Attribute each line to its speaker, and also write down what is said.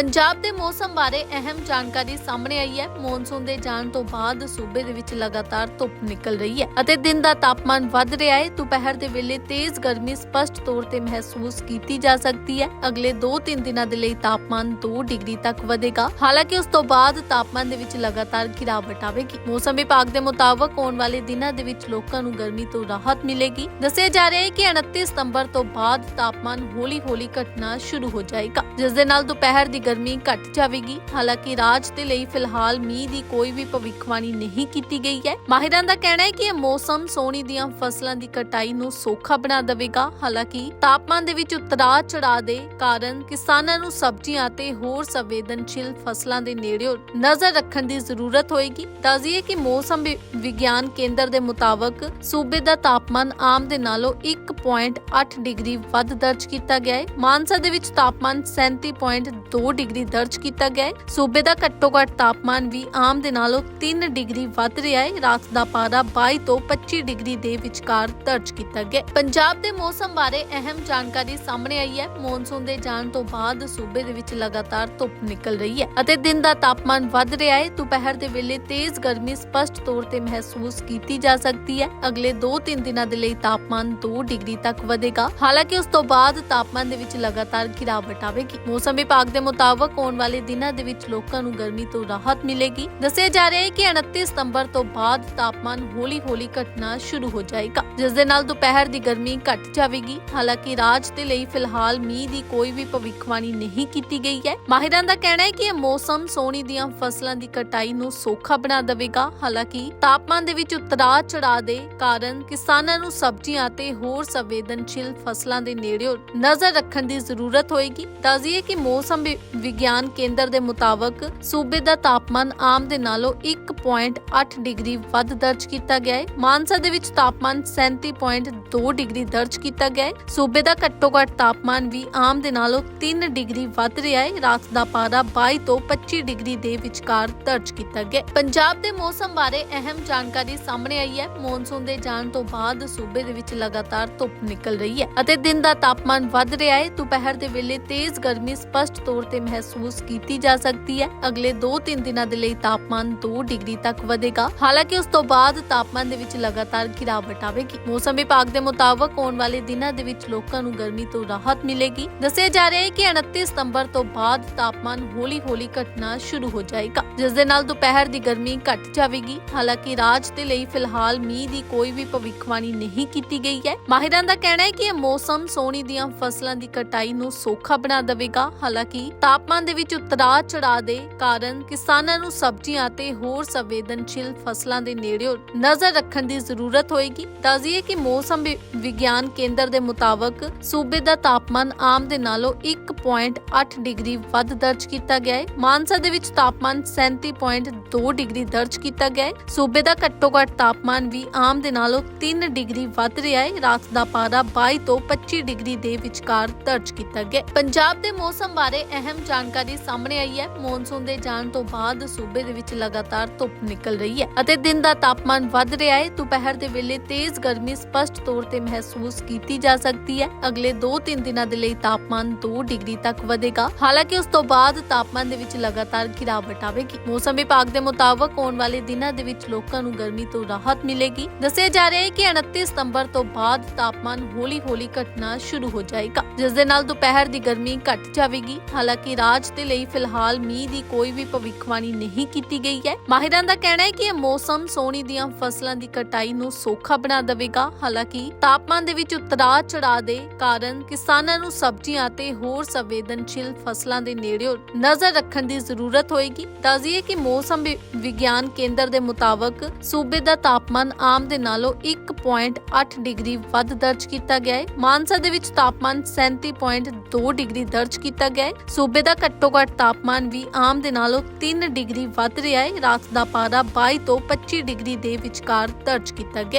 Speaker 1: ਪੰਜਾਬ ਦੇ ਮੌਸਮ ਬਾਰੇ ਅਹਿਮ ਜਾਣਕਾਰੀ ਸਾਹਮਣੇ ਆਈ ਹੈ। ਮੌਨਸੂਨ ਦੇ ਜਾਣ ਤੋਂ ਬਾਅਦ ਸੂਬੇ ਦੇ ਵਿੱਚ ਲਗਾਤਾਰ ਧੁੱਪ ਨਿਕਲ ਰਹੀ ਹੈ ਅਤੇ ਦਿਨ ਦਾ ਤਾਪਮਾਨ ਵੱਧ ਰਿਹਾ ਹੈ। ਦੁਪਹਿਰ ਦੇ ਵੇਲੇ ਤੇਜ਼ ਗਰਮੀ ਸਪਸ਼ਟ ਤੌਰ ਤੇ ਮਹਿਸੂਸ ਕੀਤੀ ਜਾ ਸਕਦੀ ਹੈ। ਅਗਲੇ 2-3 ਦਿਨਾਂ ਦੇ ਲਈ ਤਾਪਮਾਨ 2 ਡਿਗਰੀ ਤੱਕ ਵਧੇਗਾ। ਹਾਲਾਂਕਿ ਉਸ ਤੋਂ ਬਾਅਦ ਤਾਪਮਾਨ ਦੇ ਵਿੱਚ ਲਗਾਤਾਰ ਗਿਰਾਵਟ ਆਵੇਗੀ। ਮੌਸਮ ਵਿਭਾਗ ਦੇ ਮੁਤਾਬਕ ਆਉਣ ਵਾਲੇ ਦਿਨਾਂ ਦੇ ਵਿੱਚ ਲੋਕਾਂ ਨੂੰ ਗਰਮੀ ਤੋਂ ਰਾਹਤ ਮਿਲੇਗੀ। ਦੱਸਿਆ ਜਾ ਰਿਹਾ ਹੈ ਕਿ 29 ਸਤੰਬਰ ਤੋਂ ਬਾਅਦ ਤਾਪਮਾਨ ਹੌਲੀ-ਹੌਲੀ ਘਟਣਾ ਸ਼ੁਰੂ ਹੋ ਜਾਏਗਾ, ਜਿਸ ਦੇ ਨਾਲ ਦੁਪਹਿਰ ਦੀ ਗਰਮੀ ਘਟ ਜਾਵੇਗੀ। ਹਾਲਾਂਕਿ ਰਾਜ ਦੇ ਲਈ ਫਿਲਹਾਲ ਮੀਂਹ ਦੀ ਕੋਈ ਵੀ ਭਵਿੱਖਬਾਣੀ ਨਹੀਂ ਕੀਤੀ ਗਈ ਹੈ। ਮਾਹਿਰਾਂ ਦਾ ਕਹਿਣਾ ਹੈ ਕਿ ਇਹ ਮੌਸਮ ਸੋਹਣੀ ਦੀਆਂ ਫਸਲਾਂ ਦੀ ਕਟਾਈ ਨੂੰ ਸੌਖਾ ਬਣਾ ਦੇਵੇਗਾ। ਹਾਲਾਂਕਿ ਤਾਪਮਾਨ ਦੇ ਵਿੱਚ ਉਤਰਾਅ ਚੜਾਅ ਦੇ ਕਾਰਨ ਕਿਸਾਨਾਂ ਨੂੰ ਸਬਜ਼ੀਆਂ ਅਤੇ ਹੋਰ ਸੰਵੇਦਨਸ਼ੀਲ ਫਸਲਾਂ ਦੇ ਨੇੜੇ ਨਜ਼ਰ ਰੱਖਣ ਦੀ ਜ਼ਰੂਰਤ ਹੋਏਗੀ। ਦੱਸਦੀਏ ਕਿ ਮੌਸਮ ਵਿਗਿਆਨ ਕੇਂਦਰ ਦੇ ਮੁਤਾਬਕ ਸੂਬੇ ਦਾ ਤਾਪਮਾਨ ਆਮ ਦੇ ਨਾਲੋਂ 1.8 ਡਿਗਰੀ ਵੱਧ ਦਰਜ ਕੀਤਾ ਗਿਆ ਹੈ। ਮਾਨਸਾ ਦੇ ਵਿੱਚ ਤਾਪਮਾਨ 37.2 ਡਿਗਰੀ ਦਰਜ ਕੀਤਾ ਗਿਆ ਹੈ। ਸੂਬੇ ਦਾ ਘੱਟੋ ਘੱਟ ਤਾਪਮਾਨ ਵੀ ਆਮ ਦੇ ਨਾਲੋਂ 3 ਡਿਗਰੀ ਵੱਧ ਰਿਹਾ ਹੈ। ਰਾਤ ਦਾ ਪਾਰਾ 22 ਤੋਂ 25 ਡਿਗਰੀ ਦੇ ਵਿਚਕਾਰ ਦਰਜ ਕੀਤਾ ਗਿਆ ਪੰਜਾਬ ਦੇ ਮੌਸਮ ਬਾਰੇ ਅਹਿਮ ਜਾਣਕਾਰੀ ਸਾਹਮਣੇ ਆਈ ਹੈ। ਮੌਨਸੂਨ ਦੇ ਜਾਣ ਤੋਂ ਬਾਅਦ ਸੂਬੇ ਦੇ ਵਿੱਚ ਲਗਾਤਾਰ ਧੁੱਪ ਨਿਕਲ ਰਹੀ ਹੈ ਅਤੇ ਦਿਨ ਦਾ ਤਾਪਮਾਨ ਵੱਧ ਰਿਹਾ ਹੈ। ਦੁਪਹਿਰ ਦੇ ਵੇਲੇ ਤੇਜ਼ ਗਰਮੀ ਸਪਸ਼ਟ ਤੌਰ ਤੇ ਮਹਿਸੂਸ ਕੀਤੀ ਜਾ ਸਕਦੀ ਹੈ। ਅਗਲੇ 2-3 ਦਿਨਾਂ ਦੇ ਲਈ ਤਾਪਮਾਨ 2 ਡਿਗਰੀ ਤੱਕ ਵਧੇਗਾ। ਹਾਲਾਂਕਿ ਉਸ ਤੋਂ ਬਾਅਦ ਤਾਪਮਾਨ ਦੇ ਵਿੱਚ ਲਗਾਤਾਰ ਗਿਰਾਵਟ ਆਵੇਗੀ। ਮੌਸਮ ਵਿਭਾਗ ਦੇ ਮੁਤਾਬਕ ਆਉਣ ਵਾਲੇ ਦਿਨਾਂ ਦੇ ਵਿੱਚ ਲੋਕਾਂ ਨੂੰ ਗਰਮੀ ਤੋਂ ਰਾਹਤ ਮਿਲੇਗੀ। ਦੱਸਿਆ ਜਾ ਰਿਹਾ ਹੈ ਕਿ 29 ਸਤੰਬਰ ਤੋਂ ਬਾਅਦ ਤਾਪਮਾਨ ਹੌਲੀ-ਹੌਲੀ ਘਟਣਾ ਸ਼ੁਰੂ ਹੋ ਜਾਏਗਾ, ਜਿਸ ਦੇ ਨਾਲ ਦੁਪਹਿਰ ਦੀ ਗਰਮੀ ਘਟ ਜਾਵੇਗੀ। ਹਾਲਾਂਕਿ ਰਾਜ ਦੇ ਲਈ ਫਿਲਹਾਲ ਮੀਂਹ ਦੀ ਕੋਈ ਵੀ ਭਵਿੱਖਬਾਣੀ ਨਹੀਂ ਕੀਤੀ ਗਈ ਹੈ। ਮਾਹਿਰਾਂ ਦਾ ਕਹਿਣਾ ਹੈ ਕਿ ਇਹ ਮੌਸਮ ਸੋਣੀ ਦੀਆਂ ਫਸਲਾਂ ਦੀ ਕਟਾਈ ਨੂੰ ਸੌਖਾ ਬਣਾ ਦੇਵੇਗਾ। ਹਾਲਾਂਕਿ ਤਾਪਮਾਨ ਦੇ ਵਿੱਚ ਉਤਰਾਅ ਚੜਾਅ ਦੇ ਕਾਰਨ ਕਿਸਾਨਾਂ ਨੂੰ ਸਬਜ਼ੀਆਂ ਅਤੇ ਹੋਰ ਸੰਵੇਦਨਸ਼ੀਲ ਫਸਲਾਂ ਦੇ ਨੇੜੇ ਨਜ਼ਰ ਰੱਖਣ ਦੀ ਜ਼ਰੂਰਤ ਹੋਏਗੀ। ਦੱਸਦੀਏ ਕਿ ਮੌਸਮ ਵਿਗਿਆਨ ਕੇਂਦਰ ਦੇ ਮੁਤਾਬਕ ਸੂਬੇ ਦਾ ਤਾਪਮਾਨ ਆਮ ਦੇ ਨਾਲੋਂ 1.8 ਡਿਗਰੀ ਵੱਧ ਦਰਜ ਕੀਤਾ ਗਿਆ ਹੈ। ਮਾਨਸਾ ਦੇ ਵਿੱਚ ਤਾਪਮਾਨ 37.2 ਡਿਗਰੀ ਦਰਜ ਕੀਤਾ ਗਿਆ ਹੈ। ਸੂਬੇ ਦਾ ਘੱਟੋ ਘੱਟ ਤਾਪਮਾਨ ਵੀ ਆਮ ਦੇ ਨਾਲੋਂ 3 ਡਿਗਰੀ ਵੱਧ ਰਿਹਾ ਹੈ। ਰਾਤ ਦਾ ਪਾਰਾ 22 ਤੋਂ 25 ਡਿਗਰੀ ਦੇ ਵਿਚਕਾਰ ਦਰਜ ਕੀਤਾ ਗਿਆ ਪੰਜਾਬ ਦੇ ਮੌਸਮ ਬਾਰੇ ਅਹਿਮ ਜਾਣਕਾਰੀ ਸਾਹਮਣੇ ਆਈ ਹੈ। ਮੌਨਸੂਨ ਦੇ ਜਾਣ ਤੋਂ ਬਾਅਦ ਸੂਬੇ ਦੇ ਵਿੱਚ ਲਗਾਤਾਰ ਧੁੱਪ ਨਿਕਲ ਰਹੀ ਹੈ ਅਤੇ ਦਿਨ ਦਾ ਤਾਪਮਾਨ ਵੱਧ ਰਿਹਾ ਹੈ। ਦੁਪਹਿਰ ਦੇ ਵੇਲੇ ਤੇਜ਼ ਗਰਮੀ ਸਪਸ਼ਟ ਤੌਰ ਤੇ ਮਹਿਸੂਸ ਕੀਤੀ ਜਾ ਸਕਦੀ ਹੈ। ਅਗਲੇ 2-3 ਦਿਨਾਂ ਦੇ ਲਈ ਤਾਪਮਾਨ 2 ਡਿਗਰੀ ਤੱਕ ਵਧੇਗਾ। ਹਾਲਾਂਕਿ ਉਸ ਤੋਂ ਬਾਅਦ ਤਾਪਮਾਨ ਦੇ ਵਿੱਚ ਲਗਾਤਾਰ ਗਿਰਾਵਟ ਆਵੇਗੀ। ਮੌਸਮ ਵਿਭਾਗ ਦੇ ਮੁਤਾਬਕ ਆਉਣ ਵਾਲੇ ਦਿਨਾਂ ਦੇ ਵਿੱਚ ਲੋਕਾਂ ਨੂੰ ਗਰਮੀ ਤੋਂ ਰਾਹਤ ਮਿਲੇਗੀ। ਦੱਸਿਆ ਜਾ ਰਿਹਾ ਹੈ ਕਿ 29 ਸਤੰਬਰ ਤੋਂ ਬਾਅਦ ਤਾਪਮਾਨ ਹੌਲੀ-ਹੌਲੀ ਘਟਣਾ ਸ਼ੁਰੂ ਹੋ ਜਾਏਗਾ, ਜਿਸ ਦੇ ਨਾਲ ਦੁਪਹਿਰ ਦੀ ਗਰਮੀ ਘਟ ਜਾਵੇਗੀ। ਹਾਲਾਂਕਿ ਰਾਜ ਦੇ ਲਈ ਫਿਲਹਾਲ ਮੀਂਹ ਦੀ ਕੋਈ ਵੀ ਭਵਿੱਖਬਾਣੀ ਨਹੀਂ ਕੀਤੀ ਗਈ ਹੈ। ਮਾਹਿਰਾਂ ਦਾ ਕਹਿਣਾ ਹੈ ਕਿ ਇਹ ਮੌਸਮ ਸੋਣੀ ਦੀਆਂ ਫਸਲਾਂ ਦੀ ਕਟਾਈ ਨੂੰ ਸੌਖਾ ਬਣਾ ਦੇਵੇਗਾ। ਹਾਲਾਂਕਿ ਤਾਪਮਾਨ ਦੇ ਵਿੱਚ ਉਤਰਾਅ ਚੜਾਅ ਦੇ ਕਾਰਨ ਕਿਸਾਨਾਂ ਨੂੰ ਸਬਜ਼ੀਆਂ ਅਤੇ ਹੋਰ ਸੰਵੇਦਨਸ਼ੀਲ ਫਸਲਾਂ ਦੇ ਨੇੜੇ ਨਜ਼ਰ ਰੱਖਣ ਦੀ ਜ਼ਰੂਰਤ ਹੋਏਗੀ। ਦੱਸਦੀਏ ਕਿ ਮੌਸਮ ਵਿਗਿਆਨ ਕੇਂਦਰ ਦੇ ਮੁਤਾਬਕ ਸੂਬੇ ਦਾ ਤਾਪਮਾਨ ਆਮ ਦੇ ਨਾਲੋਂ 1.8 ਡਿਗਰੀ ਵੱਧ ਦਰਜ ਕੀਤਾ ਗਿਆ ਹੈ। ਮਾਨਸਾ ਦੇ ਵਿੱਚ ਤਾਪਮਾਨ 37.2 ਡਿਗਰੀ ਦਰਜ ਕੀਤਾ ਗਿਆ ਹੈ। ਸੂਬੇ ਦਾ ਘੱਟੋ ਘੱਟ ਤਾਪਮਾਨ ਵੀ ਆਮ ਦੇ ਨਾਲੋਂ 3 ਡਿਗਰੀ ਵੱਧ ਰਿਹਾ ਹੈ। ਰਾਤ ਦਾ ਪਾਰਾ 22 ਤੋਂ 25 ਡਿਗਰੀ ਦੇ ਵਿਚਕਾਰ ਦਰਜ ਕੀਤਾ ਗਿਆ ਪੰਜਾਬ ਦੇ ਮੌਸਮ ਬਾਰੇ ਅਹਿਮ ਜਾਣਕਾਰੀ ਸਾਹਮਣੇ ਆਈ ਹੈ। ਮੌਨਸੂਨ ਦੇ ਜਾਣ ਤੋਂ ਬਾਅਦ ਸੂਬੇ ਦੇ ਵਿੱਚ ਲਗਾਤਾਰ ਧੁੱਪ ਨਿਕਲ ਰਹੀ ਹੈ ਅਤੇ ਦਿਨ ਦਾ ਤਾਪਮਾਨ ਵੱਧ ਰਿਹਾ ਹੈ। ਦੁਪਹਿਰ ਦੇ ਵੇਲੇ ਤੇਜ਼ ਗਰਮੀ ਸਪਸ਼ਟ ਤੌਰ ਤੇ ਮਹਿਸੂਸ ਕੀਤੀ ਜਾ ਸਕਦੀ ਹੈ। ਅਗਲੇ 2-3 ਦਿਨਾਂ ਦੇ ਲਈ ਤਾਪਮਾਨ 2 ਡਿਗਰੀ ਤੱਕ ਵਧੇਗਾ। ਹਾਲਾਂਕਿ ਉਸ ਤੋਂ ਬਾਅਦ ਤਾਪਮਾਨ ਦੇ ਵਿੱਚ ਲਗਾਤਾਰ ਗਿਰਾਵਟ ਆਵੇਗੀ। ਮੌਸਮ ਵਿਭਾਗ ਦੇ ਮੁਤਾਬਕ ਆਉਣ ਵਾਲੇ ਦਿਨਾਂ ਦੇ ਵਿੱਚ ਲੋਕਾਂ ਨੂੰ ਗਰਮੀ ਤੋਂ ਰਾਹਤ ਮਿਲੇਗੀ। ਦੱਸਿਆ ਜਾ ਰਿਹਾ ਹੈ ਕਿ 29 ਸਤੰਬਰ ਤੋਂ ਬਾਅਦ ਤਾਪਮਾਨ ਹੌਲੀ-ਹੌਲੀ ਘਟਣਾ ਸ਼ੁਰੂ ਹੋ ਜਾਏਗਾ, ਜਿਸ ਦੇ ਨਾਲ ਦੁਪਹਿਰ ਦੀ ਗਰਮੀ ਘਟ ਜਾਵੇਗੀ। ਹਾਲਾਂਕਿ ਰਾਜ ਦੇ ਲਈ ਫਿਲਹਾਲ ਮੀਂਹ ਦੀ ਕੋਈ ਵੀ ਭਵਿੱਖਬਾਣੀ ਨਹੀਂ ਕੀਤੀ ਗਈ ਹੈ। ਮਾਹਿਰਾਂ ਦਾ ਕਹਿਣਾ ਹੈ ਕਿ ਇਹ ਮੌਸਮ ਸੋਨੀ ਦੀਆਂ ਫਸਲਾਂ ਦੀ ਕਟਾਈ ਨੂੰ ਸੌਖਾ ਬਣਾ ਦੇਵੇਗਾ। ਹਾਲਾਂਕਿ ਤਾਪਮਾਨ ਦੇ ਵਿੱਚ ਉਤਰਾਅ ਚੜਾਅ ਦੇ ਕਾਰਨ ਕਿਸਾਨਾਂ ਨੂੰ ਸਬਜ਼ੀਆਂ ਅਤੇ ਹੋਰ ਸੰਵੇਦਨਸ਼ੀਲ ਫਸਲਾਂ ਦੇ ਨੇੜੇ ਨਜ਼ਰ ਰੱਖਣ ਦੀ ਜ਼ਰੂਰਤ ਹੋਏਗੀ। ਦੱਸਦੀਏ ਕਿ ਮੌਸਮ ਵਿਗਿਆਨ ਕੇਂਦਰ ਦੇ ਮੁਤਾਬਕ ਸੂਬੇ ਦਾ ਤਾਪਮਾਨ ਆਮ ਦੇ ਨਾਲੋਂ 1.8 ਡਿਗਰੀ ਵੱਧ ਦਰਜ ਕੀਤਾ ਗਿਆ ਹੈ। ਮਾਨਸਾ ਦੇ ਵਿੱਚ ਤਾਪਮਾਨ 37.2 ਡਿਗਰੀ ਦਰਜ ਕੀਤਾ ਗਿਆ ਹੈ। ਸੂਬੇ ਦਾ ਘੱਟੋ ਘੱਟ ਤਾਪਮਾਨ ਵੀ ਆਮ ਦੇ ਨਾਲੋਂ 3 ਡਿਗਰੀ ਵੱਧ ਰਿਹਾ ਹੈ। ਰਾਤ ਦਾ ਪਾਰਾ 22 ਤੋਂ 25 ਡਿਗਰੀ ਦੇ ਵਿਚਕਾਰ ਦਰਜ ਕੀਤਾ ਗਿਆ